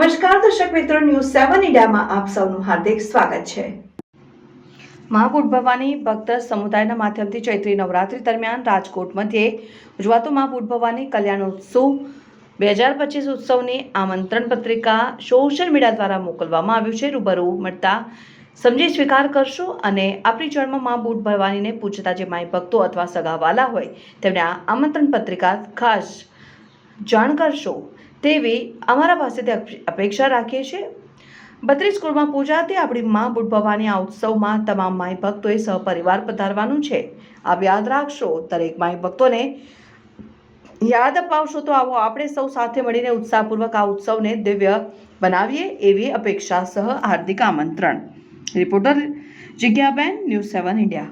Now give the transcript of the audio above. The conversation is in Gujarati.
મિત્રો ન્યૂઝ સેવન ઇન્ડિયામાં આપ સૌનું હાર્દિક સ્વાગત છે. મહાકુટ ભવાની ભક્ત સમુદાયના માધ્યમથી ચૈત્રી નવરાત્રી દરમિયાન રાજકોટ મધ્યે ઉજવાતો મહાબુટ ભવાની કલ્યાણોત્સવ બે હજાર પચીસ ઉત્સવની આમંત્રણ પત્રિકા સોશિયલ મીડિયા દ્વારા મોકલવામાં આવ્યું છે. રૂબરૂ મળતા સમજી સ્વીકાર કરશો અને આપણી ચરણમાં મા બુટ ભરવાનીને પૂછતા જે માય ભક્તો અથવા સગાવાલા હોય, તેમને આ આમંત્રણ પત્રિકા ખાસ જાણ કરશો. તેવી અમારા પાસેથી અપેક્ષા રાખીએ છીએ. બત્રીસ કુળમાં પૂજાથી આપણી મા બુટ ભવાની આ ઉત્સવમાં તમામ માય ભક્તોએ સહપરિવાર પધારવાનું છે. આપ યાદ રાખશો, દરેક માય ભક્તોને યાદ અપાવશો તો આવો આપણે સૌ સાથે મળીને ઉત્સાહપૂર્વક આ ઉત્સવને દિવ્ય બનાવીએ એવી અપેક્ષા સહ હાર્દિક આમંત્રણ. Reporter Jignaben, news seven India.